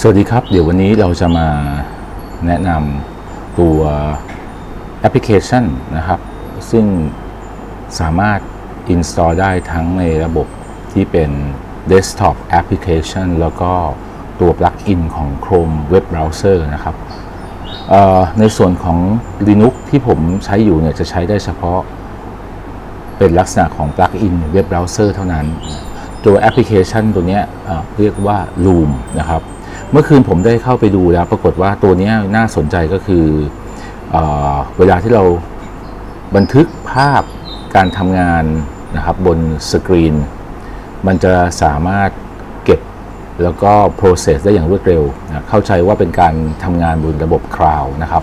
สวัสดีครับ เดี๋ยววันนี้เราจะมาแนะนำตัวแอปพลิเคชันนะครับ ซึ่งสามารถ install ได้ทั้งในระบบที่เป็น desktop application แล้วก็ตัว plugin ของ Chrome Web Browser นะครับในส่วนของ Linux ที่ผมใช้อยู่เนี่ยจะใช้ได้เฉพาะเป็นลักษณะของ plugin Web Browser เซอร์เท่านั้น ตัวแอปพลิเคชันตัวนี้เรียกว่า Loom นะครับ เมื่อคืนผมได้เข้าไปดูแล้ว ปรากฏว่าตัวนี้น่าสนใจก็คือเอเวลาที่เราบันทึกภาพการทำงานนะครับบนสกรีน มันจะสามารถเก็บแล้วก็ process ได้อย่างรวดเร็วนะเข้าใจว่าเป็นการทำงานบนระบบคลาวนะครับ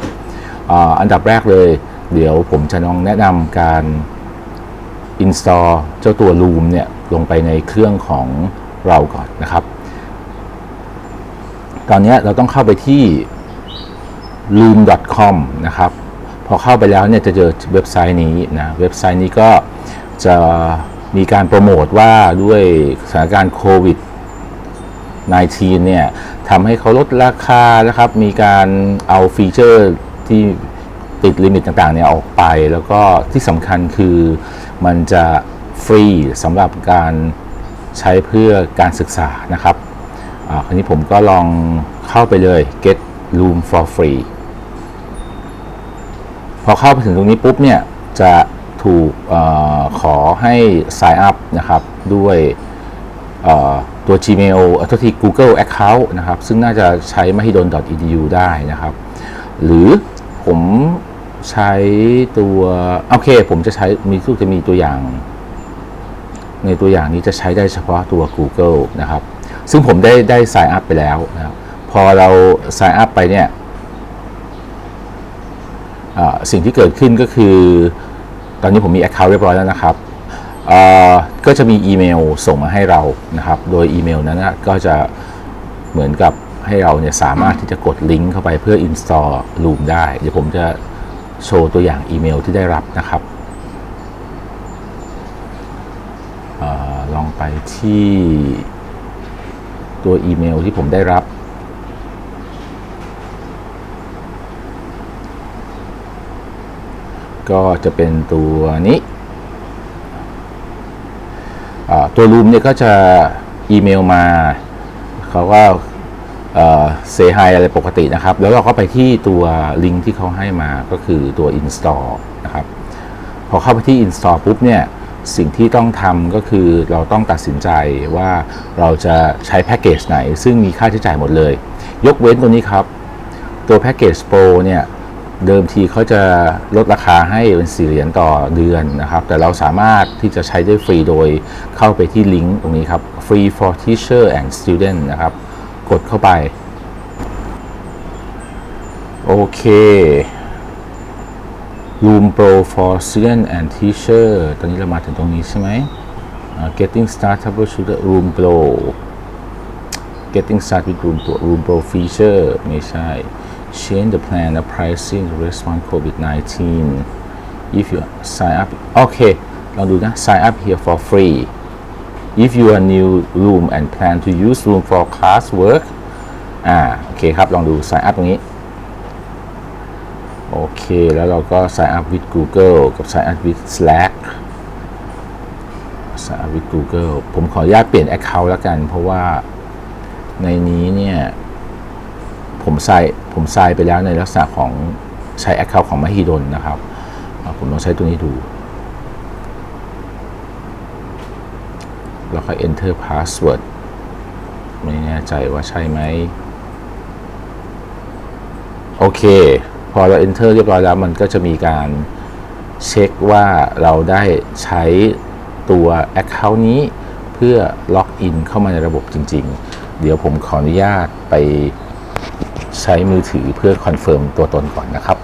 ออันดับแรกเลย เดี๋ยวผมจะลองแนะนำการ install เจ้าตัว Loom เนี่ยลงไปในเครื่องของเราก่อนนะครับ ตอนนี้เราต้องเข้าไปที่ loom.com นะครับ พอเข้าไปแล้วเนี่ยจะเจอเว็บไซต์นี้นะเว็บไซต์นี้ก็จะมีการโปรโมทว่าด้วยสถานการณ์โควิด 19 เนี่ยทำให้เขาลดราคานะครับ มีการเอาฟีเจอร์ที่ติดลิมิตต่างๆเนี่ยออกไป แล้วก็ที่สำคัญคือมันจะฟรีสำหรับการใช้เพื่อการศึกษานะครับ อ่าคราวนี้ผมก็ลองเข้าไปเลย get room for free พอเข้าไปถึงตรงนี้ปุ๊บเนี่ย จะถูกอขอให้ sign up นะครับ ด้วยตัว Gmail เอ่อโทษที Google Account นะครับ ซึ่งน่าจะใช้ mahidol.edu ได้นะครับ หรือผมใช้ตัว โอเค ผมจะใช้มีทุกจะมีตัวอย่าง ในตัวอย่างนี้จะใช้ได้เฉพาะตัว Google นะครับ ซึ่งผมได้ได้ sign up ไปแล้วนะครับพอเรา sign up ไปเนี่ยสิ่งที่เกิดขึ้นก็คือ ตอนนี้ผมมี account เรียบร้อยแล้วนะครับก็จะมีอีเมลส่งมาให้เรานะครับ โดยอีเมลนั้นก็จะเหมือนกับให้เราเนี่ยสามารถที่จะกดลิงก์เข้าไปเพื่อ install Loom ได้ เดี๋ยวผมจะโชว์ตัวอย่างอีเมลที่ได้รับนะครับอลองไปที่ ตัวอีเมลที่ผมได้รับ ก็จะเป็นตัวนี้ ตัวรูมเนี่ยก็จะอีเมลมาเขาก็เซฮายอะไรปกตินะครับ แล้วเราก็ไปที่ตัวลิงก์ที่เขาให้มาก็คือตัว install นะครับ พอเข้าไปที่ install ปุ๊บเนี่ย สิ่งที่ต้องทำก็คือเราต้องตัดสินใจว่าเราจะใช้แพ็กเกจไหน ซึ่งมีค่าใช้จ่ายหมดเลย ยกเว้นตัวนี้ครับ ตัวแพ็กเกจโปรเนี่ยเดิมทีเขาจะลดราคาให้เป็น4เหรียญต่อเดือนนะครับ แต่เราสามารถที่จะใช้ได้ฟรีโดยเข้าไปที่ลิงก์ตรงนี้ครับ free for teacher and student นะครับ กดเข้าไป โอเค Room Pro for student and teacher ตอนนี้เรามาถึงตรงนี้ใช่ไหมอ่า Getting started troubleshoot Room Pro Getting started with Room Pro Room Pro feature ไม่ใช่ Change the plan the pricing to respond COVID-19 if you sign up โอเค ลองดูนะ sign up here for free if you are new room and plan to use room for class work อ่า โอเคครับ ลองดู sign up ตรงนี้ โอ เค แล้วเราก็ sign up with Google กับ sign up with Slack sign up with Google ผมขออนุญาตเปลี่ยน Account แล้วกัน เพราะว่าในนี้เนี่ย ผมใส่ผมใส่ไปแล้วในลักษณะของใช้ Account ของมหิดลนะครับ ผมลองใช้ตัวนี้ดู แล้วก็ enter password ไม่แน่ใจว่าใช่ไหม โอเค พอเรา enter เรียบร้อยแล้วมันก็จะมีการเช็คว่าเราได้ใช้ตัว Account นี้เพื่อล็อกอินเข้ามาในระบบจริง ๆ เดี๋ยวผมขออนุญาตไปใช้มือถือเพื่อคอนเฟิร์มตัวตนก่อนนะครับ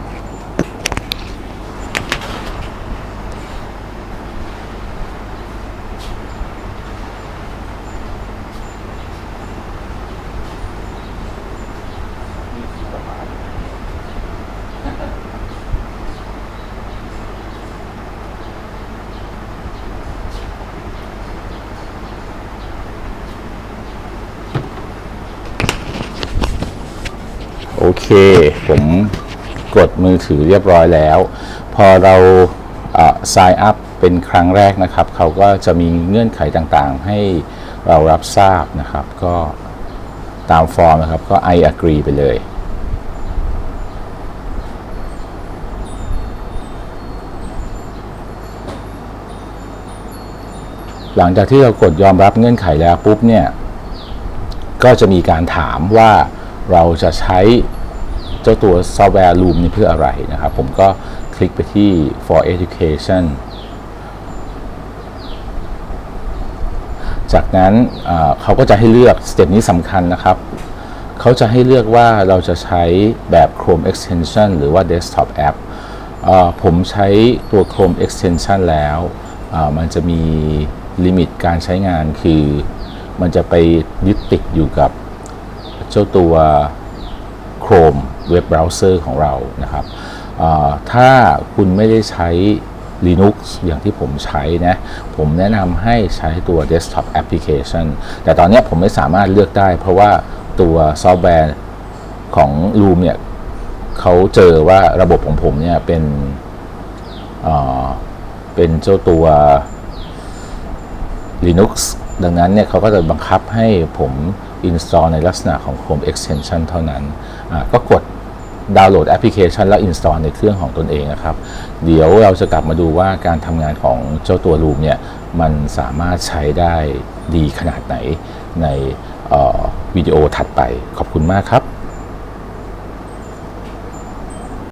เค ผมกดมือถือเรียบร้อยแล้ว พอเราเอ่อ sign up เป็นครั้งแรกนะครับ เขาก็จะมีเงื่อนไขต่างๆ ให้เรารับทราบนะครับ ก็ตามฟอร์มนะครับ ก็ I agree ไปเลยหลังจากที่เรากดยอมรับเงื่อนไขแล้วปุ๊บเนี่ย ก็จะมีการถามว่าเราจะใช้ จ้าตัวซอฟต์แวร์ Loom นี้เพื่ออะไรนะครับ ผมก็คลิกไปที่ for education จากนั้นเขาก็จะให้เลือกสเต็ปนี้สำคัญนะครับ เขาจะให้เลือกว่าเราจะใช้แบบ Chrome extension หรือว่า desktop app เอ่อผมใช้ตัว Chrome extension แล้วมันจะมีลิมิตการใช้งานคือ มันจะไปยึดติดอยู่กับเจ้าตัว Chrome เว็บเบราว์เซอร์ของเรานะครับถ้าคุณไม่ได้ใช้ Linux อย่างที่ผมใช้นะ ผมแนะนำให้ใช้ตัว Desktop Application แต่ตอนนี้ผมไม่สามารถเลือกได้ เพราะว่าตัวซอฟต์แวร์ของ Loom เนี่ยเขาเจอว่าระบบของผมเนี่ยเป็นเเป็นเจ้าตัว Linux ดังนั้นเนี่ยเขาก็จะบังคับให้ผม install ในลักษณะของ Chrome extension เท่านั้น ก็กดดาวน์โหลดแอปพลิเคชันแล้ว install ในเครื่องของตนเองนะครับ เดี๋ยวเราจะกลับมาดูว่าการทำงานของเจ้าตัว Loom เนี่ยมันสามารถใช้ได้ดีขนาดไหนในวิดีโอถัดไปขอบคุณมากครับ